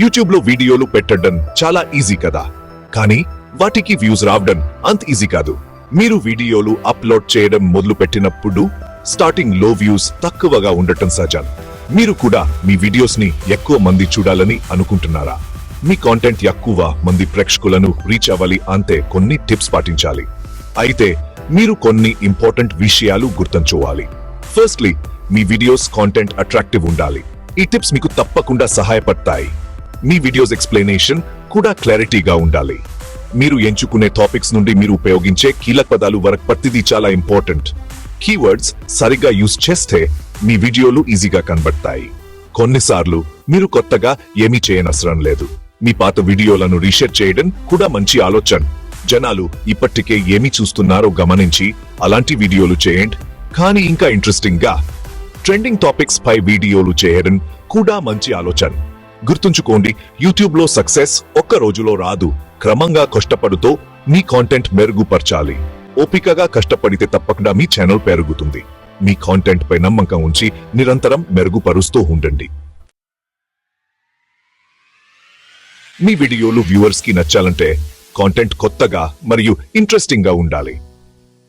యూట్యూబ్లో వీడియోలు పెట్టడం చాలా ఈజీ కదా. కానీ వాటికి వ్యూస్ రావడం అంత ఈజీ కాదు. మీరు వీడియోలు అప్లోడ్ చేయడం మొదలు పెట్టినప్పుడు స్టార్టింగ్లో వ్యూస్ తక్కువగా ఉండటం సహజం. మీరు కూడా మీ వీడియోస్ని ఎక్కువ మంది చూడాలని అనుకుంటున్నారా? మీ కాంటెంట్ ఎక్కువ మంది ప్రేక్షకులను రీచ్ అవ్వాలి అంతే కొన్ని టిప్స్ పాటించాలి. అయితే మీరు కొన్ని ఇంపార్టెంట్ విషయాలు గుర్తుంచుకోవాలి. ఫస్ట్లీ మీ వీడియోస్ కాంటెంట్ అట్రాక్టివ్ ఉండాలి. ఈ టిప్స్ మీకు తప్పకుండా సహాయపడతాయి. మీ వీడియోస్ ఎక్స్ప్లెనేషన్ కూడా క్లారిటీగా ఉండాలి. మీరు ఎంచుకునే టాపిక్స్ నుండి మీరు ఉపయోగించే కీలక పదాలు వరకు ప్రతిదీ చాలా ఇంపార్టెంట్ కీవర్డ్స్ సరిగ్గా యూజ్ చేస్తే మీ వీడియోలు ఈజీగా కనబడతాయి. కొన్నిసార్లు మీరు కొత్తగా ఏమీ చేయనవసరం లేదు. మీ పాత వీడియోలను రీషేర్ చేయడం కూడా మంచి ఆలోచన. జనాలు ఇప్పటికే ఏమి చూస్తున్నారో గమనించి అలాంటి వీడియోలు చేయండి. కానీ ఇంకా ఇంట్రెస్టింగ్గా ట్రెండింగ్ టాపిక్స్ పై వీడియోలు చేయడం కూడా మంచి ఆలోచన. గుర్తుంచుకోండి యూట్యూబ్లో సక్సెస్ ఒక్క రోజులో రాదు. క్రమంగా కష్టపడుతూ మీ కాంటెంట్ మెరుగుపరచాలి. ఓపికగా కష్టపడితే తప్పకుండా మీ ఛానల్ పెరుగుతుంది. మీ కాంటెంట్ పై నమ్మకం ఉంచి నిరంతరం మెరుగుపరుస్తూ ఉండండి. మీ వీడియోలు వ్యూవర్స్కి నచ్చాలంటే కాంటెంట్ కొత్తగా మరియు ఇంట్రెస్టింగ్గా ఉండాలి.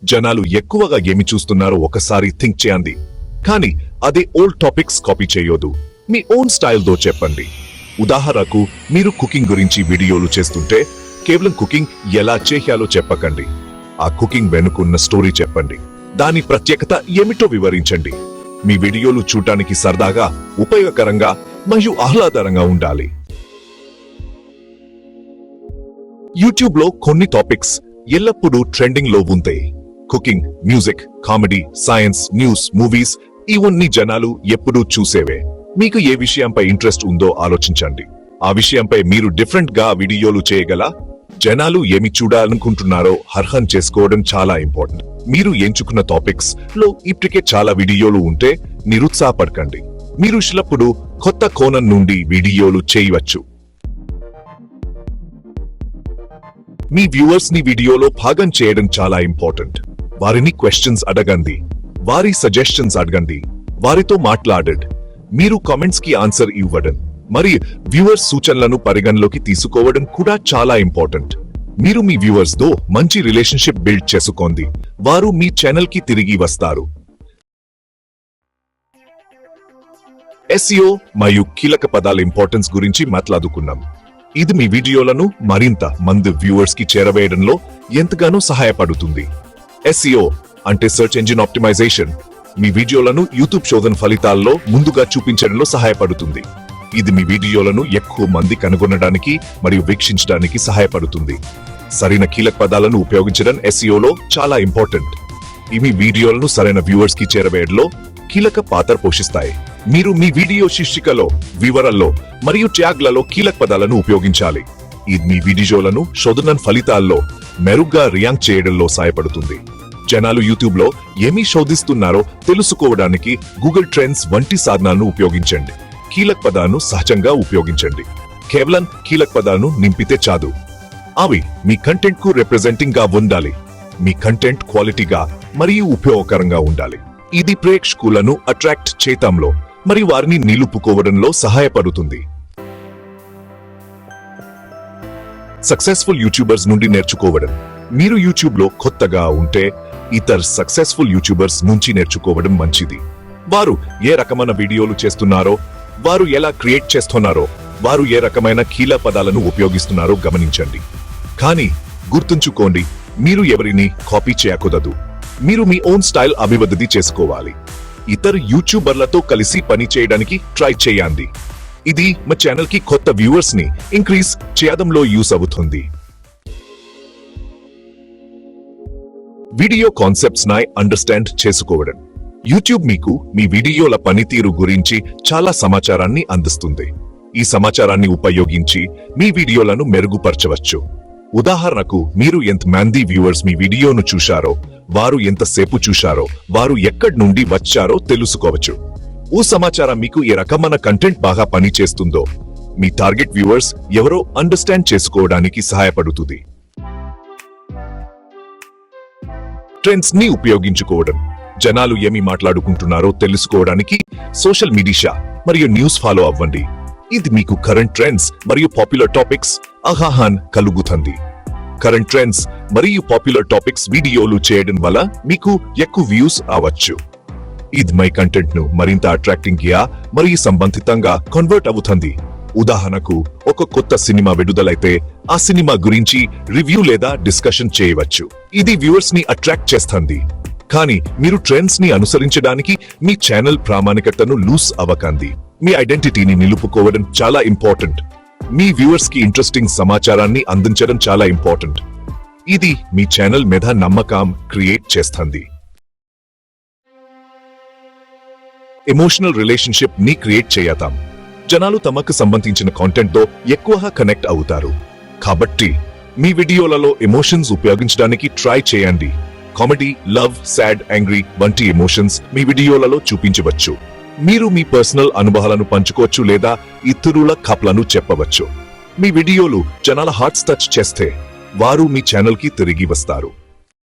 జనాలు ఎక్కువగా ఏమి చూస్తున్నారో ఒకసారి థింక్ చేయండి. కానీ అదే ఓల్డ్ టాపిక్స్ కాపీ చేయొద్దు. మీ ఓన్ స్టైల్తో చెప్పండి. ఉదాహరణకు మీరు కుకింగ్ గురించి వీడియోలు చేస్తుంటే కేవలం కుకింగ్ ఎలా చేయాలో చెప్పకండి. ఆ కుకింగ్ వెనుకున్న స్టోరీ చెప్పండి. దాని ప్రత్యేకత ఏమిటో వివరించండి. మీ వీడియోలు చూడటానికి సరదాగా ఉపయోగకరంగా మరియు ఆహ్లాదకరంగా ఉండాలి. యూట్యూబ్లో కొన్ని టాపిక్స్ ఎల్లప్పుడూ ట్రెండింగ్లో ఉంటాయి cooking music comedy science news movies ఇవన్నీ జనాలు ఎప్పుడూ చూసేవే. మీకు ఏ విషయంపై ఇంట్రెస్ట్ ఉందో ఆలోచించండి. ఆ విషయంపై మీరు డిఫరెంట్గా వీడియోలు చేయగల జనాలు ఏమి చూడాలనుకుంటున్నారో అర్హం చేసుకోవడం చాలా ఇంపార్టెంట్. మీరు ఎంచుకున్న టాపిక్స్లో ఇప్పటికే చాలా వీడియోలు ఉంటే నిరుత్సాహపడకండి. మీరు చిలప్పుడు కొత్త కోణం నుండి వీడియోలు చేయవచ్చు. మీ వ్యూవర్స్ని వీడియోలో భాగం చేయడం చాలా ఇంపార్టెంట్. వారిని క్వశ్చన్స్ అడగండి. వారి సజెషన్స్ అడగండి. వారితో మాట్లాడండి. మీరు కామెంట్స్కి ఆన్సర్ ఇవ్వడం మరి వ్యూవర్స్ సూచనలను పరిగణలోకి తీసుకోవడం కూడా చాలా ఇంపార్టెంట్ మీరు మీ వ్యూవర్స్తో మంచి రిలేషన్షిప్ బిల్డ్ చేసుకోండి. వారు మీ ఛానల్కి తిరిగి వస్తారు. ఎస్ఈఓ మరియు కీలక పదాల ఇంపార్టెన్స్ గురించి మాట్లాడుకున్నాం. ఇది మీ వీడియోలను మరింత మంది వ్యూవర్స్కి చేరవేయడంలో ఎంతగానో సహాయపడుతుంది. ఎస్ఈఓ అంటే సెర్చ్ ఇంజిన్ ఆప్టిమైజేషన్ మీ వీడియోలను యూట్యూబ్ శోధన ఫలితాల్లో ముందుగా చూపించడంలో సహాయపడుతుంది. ఇది మీ వీడియోలను ఎక్కువ మంది కనుగొనడానికి మరియు వీక్షించడానికి సహాయపడుతుంది. సరైన కీలక పదాలను ఉపయోగించడం ఎస్ఈఓలో చాలా ఇంపార్టెంట్. ఇవి వీడియోలను సరైన వ్యూవర్స్కి చేరవేయడంలో కీలక పాత్ర పోషిస్తాయి. మీరు మీ వీడియో శీర్షికలో వివరాల్లో మరియు ట్యాగ్లలో కీలక పదాలను ఉపయోగించాలి. ఇది మీ వీడియోలను శోధన ఫలితాల్లో మెరుగ్గా రియాంక్ చేయడంలో సహాయపడుతుంది. జనాలు యూట్యూబ్లో ఏమి శోధిస్తున్నారో తెలుసుకోవడానికి గూగుల్ ట్రెండ్స్ వంటి సాధనాలను ఉపయోగించండి. కీలక పదాలను సహజంగా ఉపయోగించండి. కేవలం కీలక పదాలను నింపితే చాదు అవి మీ కంటెంట్కు రిప్రజెంటింగ్గా ఉండాలి. మీ కంటెంట్ క్వాలిటీగా మరియు ఉపయోగకరంగా ఉండాలి. ఇది ప్రేక్షకులను అట్రాక్ట్ చేయటంలో మరియు వారిని నిలుపుకోవడంలో సహాయపడుతుంది. సక్సెస్ఫుల్ యూట్యూబర్స్ నుండి నేర్చుకోవడం. మీరు యూట్యూబ్లో కొత్తగా ఉంటే ఇతర సక్సెస్ఫుల్ యూట్యూబర్స్ నుంచి నేర్చుకోవడం మంచిది. వారు ఏ రకమైన వీడియోలు చేస్తున్నారో వారు ఎలా క్రియేట్ చేస్తున్నారో వారు ఏ రకమైన కీల పదాలను ఉపయోగిస్తున్నారో గమనించండి. కానీ గుర్తుంచుకోండి మీరు ఎవరిని కాపీ చేయకూడదు. మీరు మీ ఓన్ స్టైల్ అభివృద్ధి చేసుకోవాలి. ఇతర యూట్యూబర్లతో కలిసి పని చేయడానికి ట్రై చేయండి. ఇది మా ఛానల్కి కొత్త వ్యూవర్స్ని ఇంక్రీజ్ చేయడంలో యూస్ అవుతుంది. వీడియో కాన్సెప్ట్స్ నై అండర్స్టాండ్ చేసుకోవడం. యూట్యూబ్ మీకు మీ వీడియోల పనితీరు గురించి చాలా సమాచారాన్ని అందిస్తుంది. ఈ సమాచారాన్ని ఉపయోగించి మీ వీడియోలను మెరుగుపరచవచ్చు. ఉదాహరణకు మీరు ఎంతమంది వ్యూవర్స్ మీ వీడియోను చూశారో వారు ఎంతసేపు చూశారో వారు ఎక్కడి నుండి వచ్చారో తెలుసుకోవచ్చు. ఓ సమాచారం మీకు ఏ రకమైన కంటెంట్ బాగా పనిచేస్తుందో మీ టార్గెట్ వ్యూవర్స్ ఎవరో అండర్స్టాండ్ చేసుకోవడానికి సహాయపడుతుంది. ట్రెండ్స్ని ఉపయోగించుకోవడం. జనాలు ఏమి మాట్లాడుకుంటున్నారో తెలుసుకోవడానికి సోషల్ మీడియా మరియు న్యూస్ ఫాలో అవ్వండి. ఇది మీకు కరెంట్ ట్రెండ్స్ మరియు పాపులర్ టాపిక్స్ అహాహాన్ కలుగుతుంది. కరెంట్ ట్రెండ్స్ మరియు పాపులర్ టాపిక్స్ వీడియోలు చేయడం వల్ల మీకు ఎక్కువ వ్యూస్ అవ్వచ్చు. ఇది మై కంటెంట్ను మరింత అట్రాక్టింగ్గా మరియు సంబంధితంగా కన్వర్ట్ అవుతుంది. ఉదాహరణకు ఒక కొత్త సినిమా విడుదలైతే ఆ సినిమా గురించి రివ్యూ లేదా డిస్కషన్ చేయవచ్చు. ఇది వ్యూవర్స్ని అట్రాక్ట్ చేస్తుంది. కానీ మీరు ట్రెండ్స్ని అనుసరించడానికి మీ ఛానల్ ప్రామాణికతను లూస్ అవ్వకండి. మీ ఐడెంటిటీని నిలుపుకోవడం చాలా ఇంపార్టెంట్. మీ వ్యూవర్స్కి ఇంట్రెస్టింగ్ సమాచారాన్ని అందించడం చాలా ఇంపార్టెంట్. ఇది మీ ఛానల్ మీద నమ్మకం క్రియేట్ చేస్తుంది. ఎమోషనల్ రిలేషన్షిప్ని క్రియేట్ చేయతాం. జనాలు తమకు సంబంధించిన కాంటెంట్తో ఎక్కువగా కనెక్ట్ అవుతారు. కాబట్టి మీ వీడియోలలో ఎమోషన్స్ ఉపయోగించడానికి ట్రై చేయండి. కామెడీ లవ్ సాడ్ యాంగ్రీ వంటి ఎమోషన్స్ మీ వీడియోలలో చూపించవచ్చు. మీరు మీ పర్సనల్ అనుభవాలను పంచుకోవచ్చు లేదా ఇతరుల కప్లను చెప్పవచ్చు. మీ వీడియోలు జనాల హార్ట్స్ టచ్ చేస్తే వారు మీ ఛానల్కి తిరిగి వస్తారు.